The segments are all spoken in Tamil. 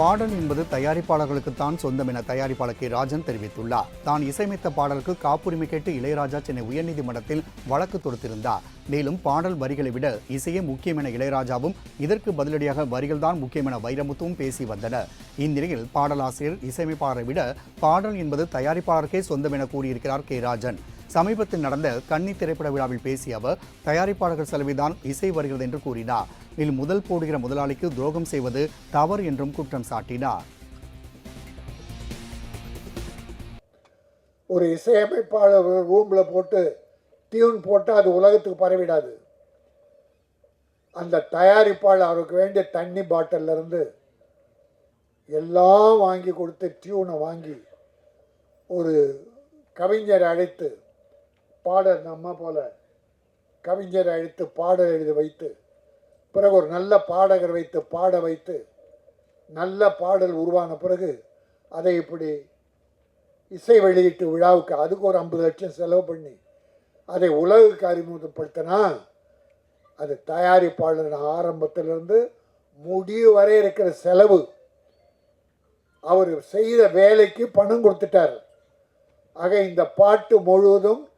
பாடல் என்பது தயாரிப்பாளர்களுக்குத்தான் சொந்தம் என தயாரிப்பாளர் கே. ராஜன் தெரிவித்துள்ளார். தான் இசையமைத்த பாடலுக்கு காப்புரிமை கேட்டு இளையராஜா சென்னை உயர்நீதிமன்றத்தில் வழக்கு தொடுத்திருந்தார். மேலும் பாடல் வரிகளை விட இசையே முக்கியம் என இளையராஜாவும் இதற்கு பதிலடியாக வரிகள்தான் முக்கியம் என வைரமுத்துவும் பேசி வந்தனர். இந்நிலையில் பாடலாசிரியர் இசையமைப்பாளரை விட பாடல் என்பது தயாரிப்பாளருக்கே சொந்தம் என கூறியிருக்கிறார் கே. ராஜன். சமீபத்தில் நடந்த கன்னி திரைப்பட விழாவில் பேசிய அவர் தயாரிப்பாளர்கள் செலவிதான் இசை வருகிறது என்று கூறினார். இதில் முதல் போடுகிற முதலாளிக்கு துரோகம் செய்வது தவறு என்றும் குற்றம் சாட்டினார். ஒரு இசையமைப்பாளர் ரூமில் போட்டு டியூன் போட்டு அது உலகத்துக்கு பரவிடாது. அந்த தயாரிப்பாளர் அவருக்கு வேண்டிய தண்ணி பாட்டில்ல இருந்து எல்லாம் வாங்கி கொடுத்து டியூனை வாங்கி ஒரு கவிஞரை அழைத்து பாடல் நம்ம போல கவிஞரை அழைத்து பாடல் எழுதி வைத்து பிறகு ஒரு நல்ல பாடகர் வைத்து பாட வைத்து நல்ல பாடல் உருவான பிறகு அதை இப்படி இசை வெளியீட்டு விழாவுக்கு அதுக்கு ஒரு ஐம்பது லட்சம் செலவு பண்ணி அதை உலகுக்கு அறிமுகப்படுத்தினா அது தயாரிப்பாளர் ஆரம்பத்திலிருந்து முடிவு வரை இருக்கிற செலவு. அவர் செய்த வேலைக்கு பணம் கொடுத்துட்டார். ஆக இந்த பாட்டு முழுவதும்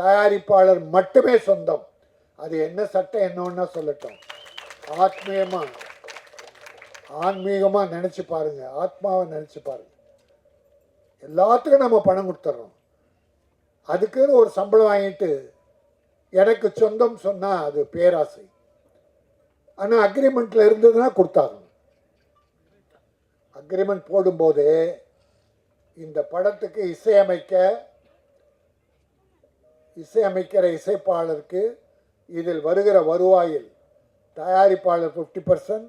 தயாரிப்பாளர் மட்டுமே சொந்தம். அது என்ன சட்டம் என்னன்னா சொல்லட்டும். ஆத்மீயமா ஆன்மீகமாக நினச்சி பாருங்க. ஆத்மாவை நினச்சி பாருங்க. எல்லாத்துக்கும் நம்ம பணம் கொடுத்துட்றோம் அதுக்குன்னு ஒரு சம்பளம் வாங்கிட்டு எனக்கு சொந்தம் சொன்னால் அது பேராசை. ஆனால் அக்ரிமெண்ட்டில் இருந்ததுன்னா கொடுத்தாகணும். அக்ரிமெண்ட் போடும்போது இந்த படத்துக்கு இசையமைக்க இசையமைக்கிற இசைப்பாளருக்கு இதில் வருகிற வருவாயில் தயாரிப்பாளர் ஃபிஃப்டி பர்சன்ட்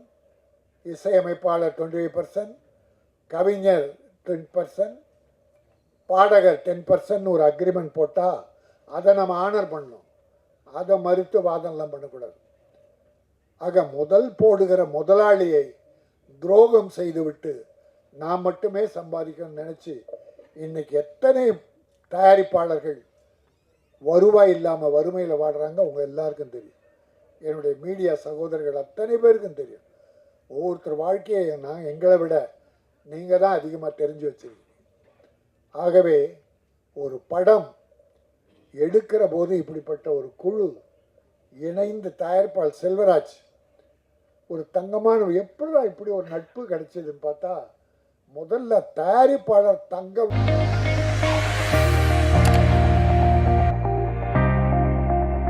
இசையமைப்பாளர் டுவெண்ட்டி ஃபைவ் பர்சன்ட் கவிஞர் டென் பர்சன்ட் பாடகர் டென் பர்சன்ட் ஒரு அக்ரிமெண்ட் போட்டால் அதை நம்ம ஆனர் பண்ணணும். அதை மறுத்து வாதம்லாம் பண்ணக்கூடாது. ஆக முதல் போடுகிற முதலாளியை துரோகம் செய்துவிட்டு நான் மட்டுமே சம்பாதிக்கணும்னு நினச்சி இன்னைக்கு எத்தனை தயாரிப்பாளர்கள் வருவாய் இல்லாமல் வறுமையில் வாடுறாங்க உங்கள் எல்லாருக்கும் தெரியும். என்னுடைய மீடியா சகோதரர்கள் அத்தனை பேருக்கும் தெரியும். ஒவ்வொருத்தர் வாழ்க்கையை நான் எங்களை விட நீங்கள் தான் அதிகமாக தெரிஞ்சு வச்சிருக்கீங்க. ஆகவே ஒரு படம் எடுக்கிற போது இப்படிப்பட்ட ஒரு குழு இணைந்து தயாரிப்பாள் செல்வராஜ் ஒரு தங்கமான எப்படிடா இப்படி ஒரு நட்பு கிடைச்சதுன்னு பார்த்தா முதல்ல தயாரிப்பாளர் தங்கம்